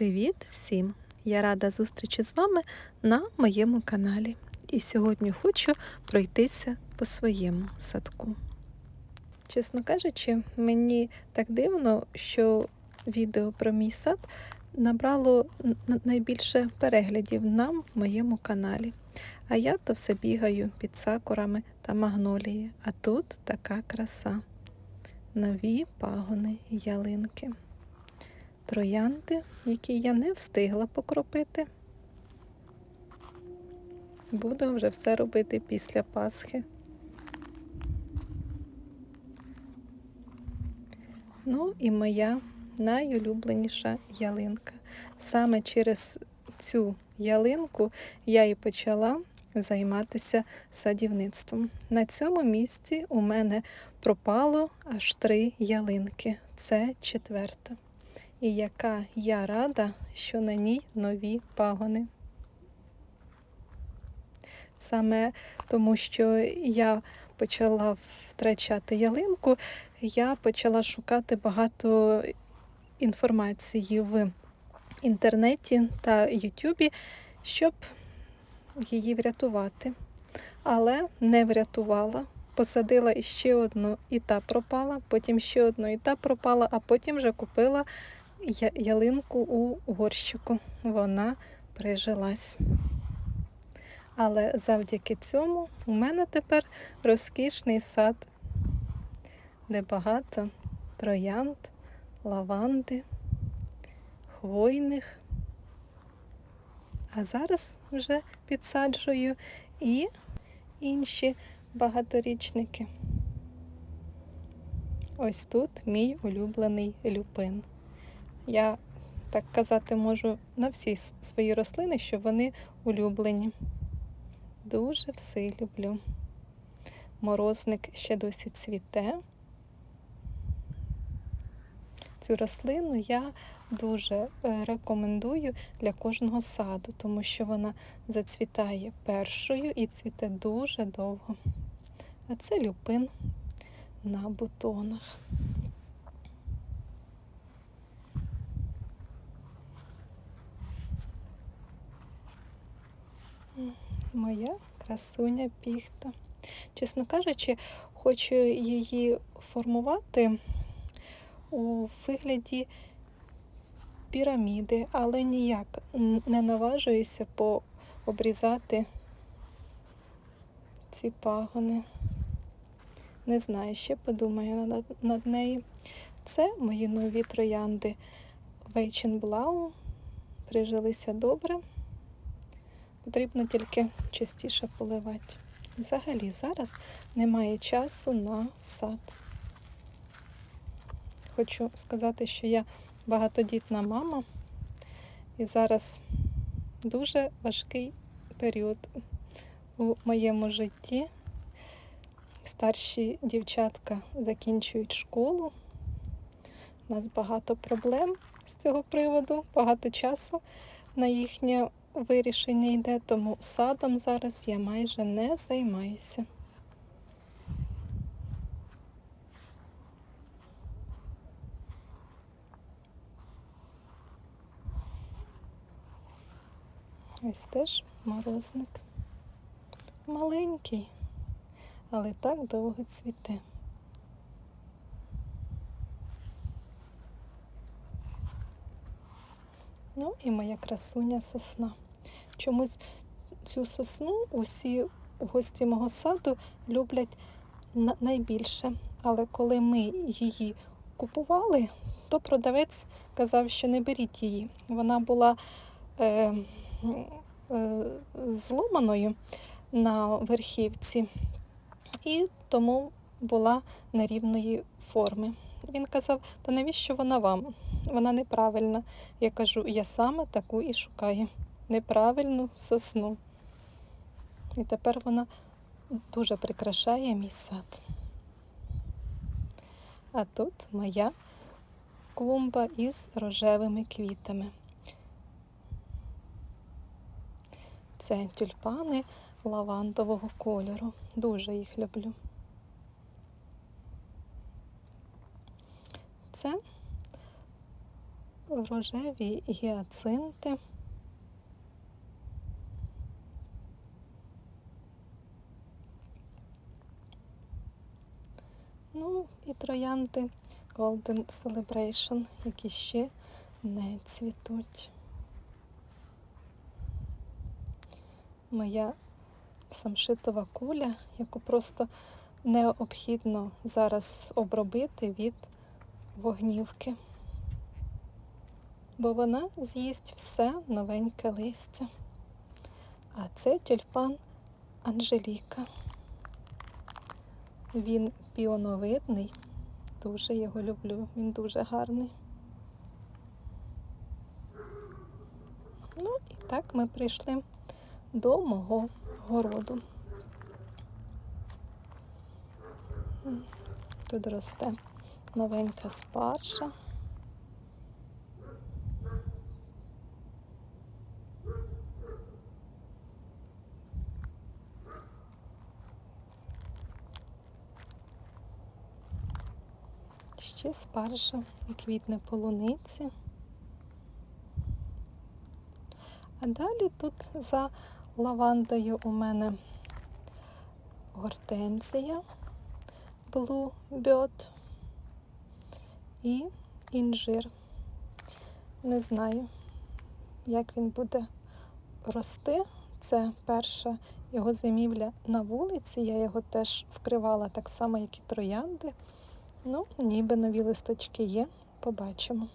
Привіт всім! Я рада зустрічі з вами на моєму каналі. І сьогодні хочу пройтися по своєму садку. Чесно кажучи, мені так дивно, що відео про мій сад набрало найбільше переглядів на моєму каналі. А я то все бігаю під сакурами та магнолії. А тут така краса. Нові пагони ялинки троянди, які я не встигла покропити. Буду вже все робити після Пасхи. Ну і моя найулюбленіша ялинка. Саме через цю ялинку я і почала займатися садівництвом. На цьому місці у мене пропало аж три ялинки. Це четверта. І яка я рада, що на ній нові пагони. Саме тому, що я почала втрачати ялинку, я почала шукати багато інформації в інтернеті та Ютубі, щоб її врятувати. Але не врятувала. Посадила іще одну, і та пропала, потім ще одну, і та пропала, а потім вже купила ялинку у горщику. Вона прижилась. Але завдяки цьому у мене тепер розкішний сад, де багато троянд, лаванди, хвойних. А зараз вже підсаджую і інші багаторічники. Ось тут мій улюблений люпин. Я так казати можу на всі свої рослини, що вони улюблені. Дуже все люблю. Морозник ще досі цвіте. Цю рослину я дуже е, рекомендую для кожного саду, тому що вона зацвітає першою і цвіте дуже довго. А це люпин на бутонах. Моя красуня піхта. Чесно кажучи, хочу її формувати у вигляді піраміди, але ніяк не наважуюся пообрізати ці пагони. Не знаю, ще подумаю над, над нею. Це мої нові троянди Вейченблау. Прижилися добре. Потрібно тільки частіше поливати. Взагалі зараз немає часу на сад. Хочу сказати, що я багатодітна мама, і зараз дуже важкий період у моєму житті. Старші дівчатка закінчують школу. У нас багато проблем з цього приводу, багато часу на їхнє вирішення йде, тому садом зараз я майже не займаюся. Ось теж морозник. Маленький, але так довго цвіте. Ну і моя красуня сосна. Чомусь цю сосну усі гості мого саду люблять найбільше. Але коли ми її купували, то продавець казав, що не беріть її. Вона була е, е, зломаною на верхівці і тому була нерівної форми. Він казав, та навіщо вона вам? Вона неправильна. Я кажу, я саме таку і шукаю. Неправильну сосну. І тепер вона дуже прикрашає мій сад. А тут моя клумба із рожевими квітами. Це тюльпани лавандового кольору. Дуже їх люблю. Це рожеві гіацинти. Ну і троянди Golden Celebration, які ще не цвітуть. Моя самшитова куля, яку просто необхідно зараз обробити від вогнівки, бо вона з'їсть все новеньке листя. А це тюльпан Анжеліка. Він піоновидний, дуже його люблю, він дуже гарний. Ну і так ми прийшли до мого городу. Тут росте новенька спаржа. Ще спаржа квітне полуниці. А далі тут за лавандою у мене гортензія, Bluebird і інжир. Не знаю, як він буде рости. Це перша його зимівля на вулиці. Я його теж вкривала так само, як і троянди. Ну, ніби нові листочки є, побачимо.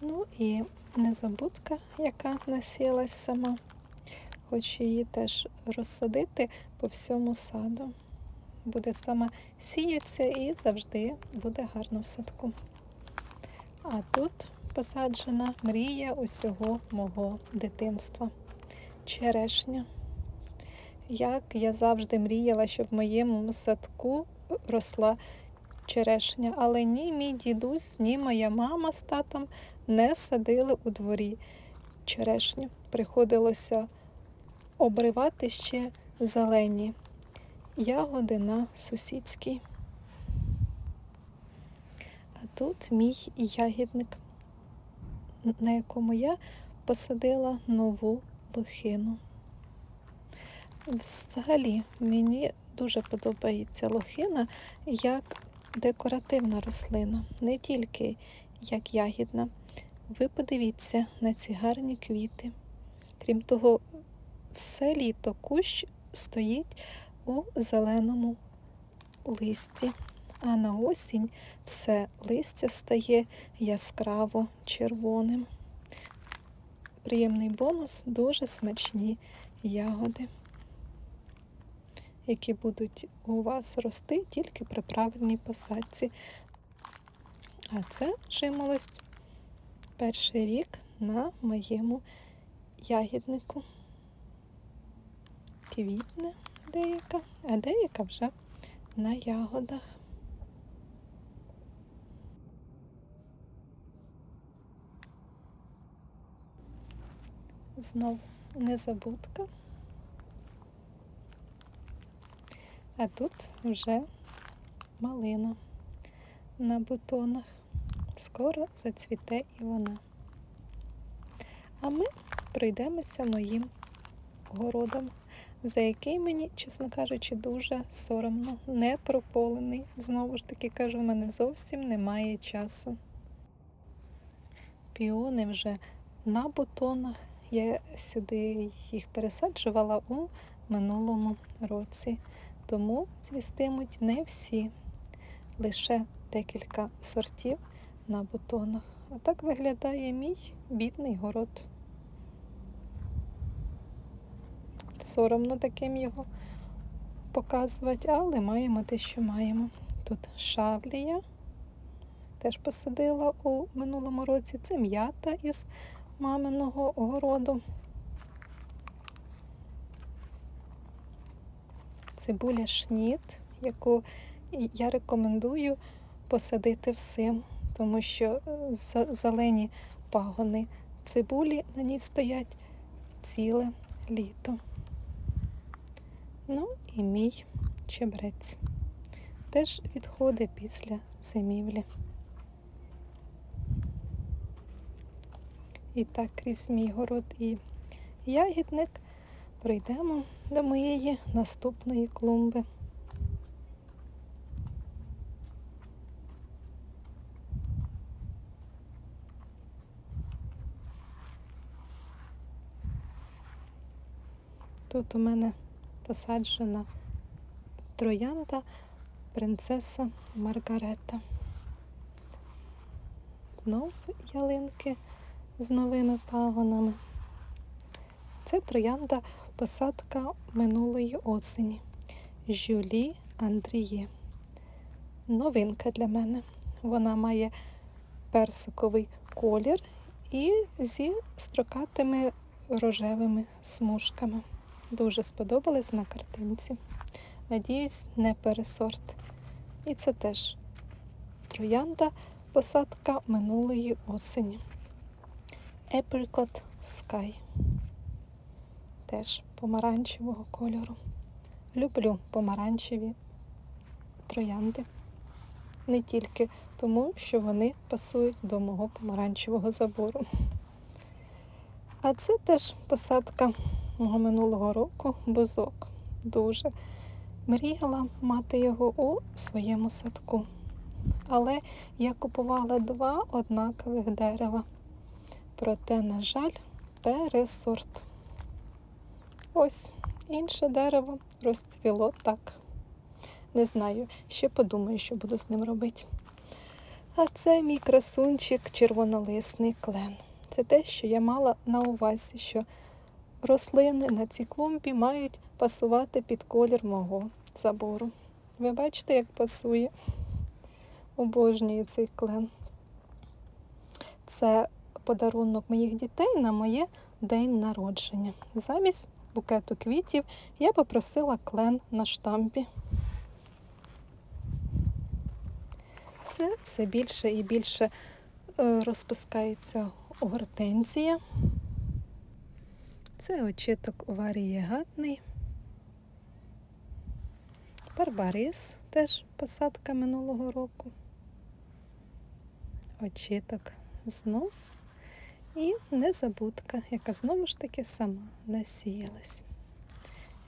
Ну і незабудка, яка насілась сама. Хочу її теж розсадити по всьому саду. Буде сама сіятися і завжди буде гарно в садку. А тут посаджена мрія усього мого дитинства. Черешня. Як я завжди мріяла, щоб в моєму садку росла черешня. Але ні мій дідусь, ні моя мама з татом не садили у дворі черешню. Приходилося обривати ще зелені ягоди на сусідській. А тут мій ягідник, на якому я посадила нову лохину. Взагалі, мені дуже подобається лохина як декоративна рослина, не тільки як ягідна. Ви подивіться на ці гарні квіти. Крім того, все літо кущ стоїть у зеленому листі, а на осінь все листя стає яскраво червоним. Приємний бонус дуже смачні ягоди, які будуть у вас рости тільки при правильній посадці. А це жимолость перший рік на моєму ягіднику. Квітне деяка, а деяка вже на ягодах. Знов незабудка. А тут вже малина на бутонах. Скоро зацвіте і вона. А ми пройдемося моїм городом, за який мені, чесно кажучи, дуже соромно, не прополений. Знову ж таки кажу, в мене зовсім немає часу. Піони вже на бутонах. Я сюди їх пересаджувала у минулому році, тому цвістимуть не всі, лише декілька сортів на бутонах. А так виглядає мій бідний город. Соромно таким його показувати, але маємо те, що маємо. Тут шавлія, теж посадила у минулому році. Це м'ята із маминого городу. Цибуля шніт, яку я рекомендую посадити всім, тому що зелені пагони цибулі на ній стоять ціле літо. Ну і мій чебрець. теж відходи після зимівлі. І так крізь мій город і ягідник прийдемо до моєї наступної клумби. Тут у мене посаджена троянда принцеса Маргарета. Знов ялинки з новими пагонами. Це троянда посадка минулої осені. Жюлі Андріє. Новинка для мене. Вона має персиковий колір і зі строкатими рожевими смужками. Дуже сподобалась на картинці. Надіюсь, не пересорт. І це теж троянда посадка минулої осені. Apricot Sky. Теж помаранчевого кольору. Люблю помаранчеві троянди. Не тільки тому, що вони пасують до мого помаранчевого забору. А це теж посадка мого минулого року бузок. Дуже мріяла мати його у своєму садку. Але я купувала два однакових дерева. Проте, на жаль, пересорт. Ось інше дерево розцвіло так. Не знаю, ще подумаю, що буду з ним робити. А це мій красунчик червонолисний клен. Це те, що я мала на увазі, що рослини на цій клумбі мають пасувати під колір мого забору. Ви бачите, як пасує? Обожнюю цей клен. Це подарунок моїх дітей на моє день народження. Замість букету квітів я попросила клен на штампі. Це все більше і більше е, розпускається гортензія. Це очіток варієгатний. Барбарис теж посадка минулого року. Очіток знов. І незабудка, яка знову ж таки сама насіялась.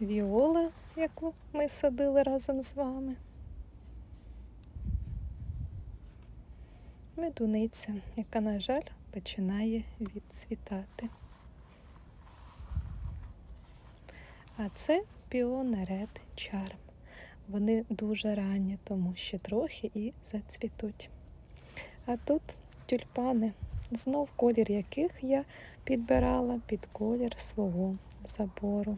Віола, яку ми садили разом з вами. Медуниця, яка, на жаль, починає відцвітати. А це піонерет чарм. Вони дуже ранні, тому ще трохи і зацвітуть. А тут тюльпани, знов колір яких я підбирала під колір свого забору.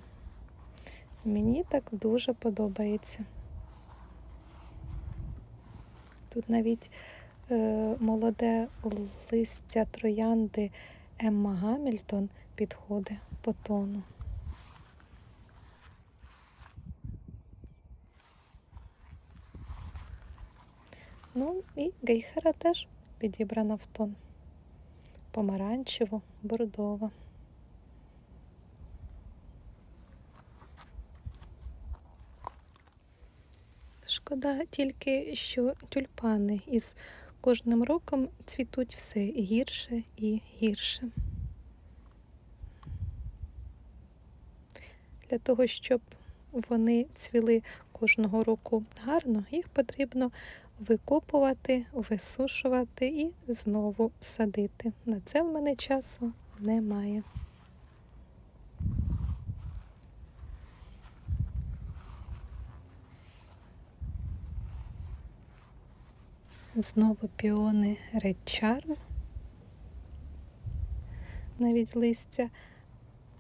Мені так дуже подобається. Тут навіть е, молоде листя троянди Емма Гамільтон підходить по тону. Ну і гейхера теж підібрана в тон. Помаранчево, бордова. Шкода тільки, що тюльпани із кожним роком цвітуть все гірше і гірше. Для того, щоб вони цвіли кожного року гарно, їх потрібно викопувати, висушувати і знову садити. На це в мене часу немає. Знову піони Red Charm. Навіть листя,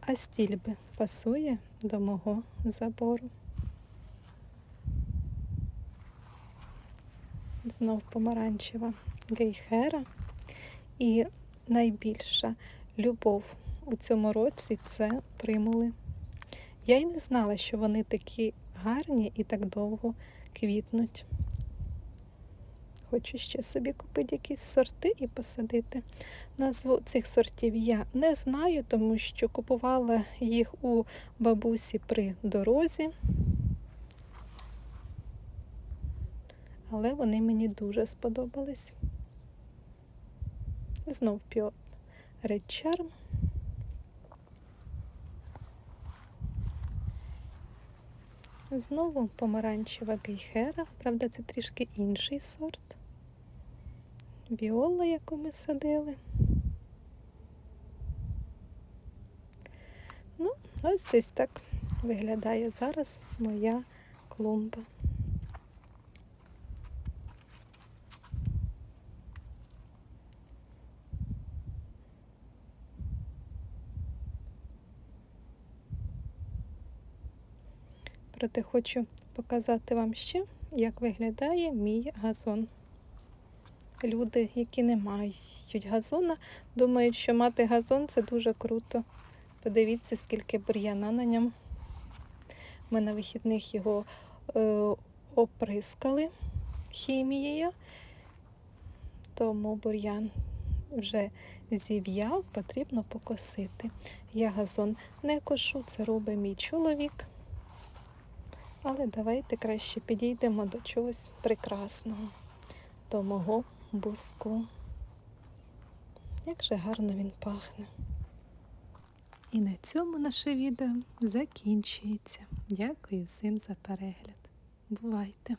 а стільби пасує до мого забору. Знов помаранчева гейхера. І найбільша любов у цьому році це примули. Я й не знала, що вони такі гарні і так довго квітнуть. Хочу ще собі купити якісь сорти і посадити. Назву цих сортів я не знаю, тому що купувала їх у бабусі при дорозі. Але вони мені дуже сподобались. Знов піот Red Charm. Знову помаранчева гейхера, правда, це трішки інший сорт. Біола, яку ми садили. Ну, ось десь так виглядає зараз моя клумба. Проте хочу показати вам ще, як виглядає мій газон. Люди, які не мають газона, думають, що мати газон це дуже круто. Подивіться, скільки бур'яна на ньому. Ми на вихідних його е, оприскали хімією, тому бур'ян вже зів'яв, потрібно покосити. Я газон не кошу, це робить мій чоловік. Але давайте краще підійдемо до чогось прекрасного, до мого буску. Як же гарно він пахне. І на цьому наше відео закінчується. Дякую всім за перегляд. Бувайте!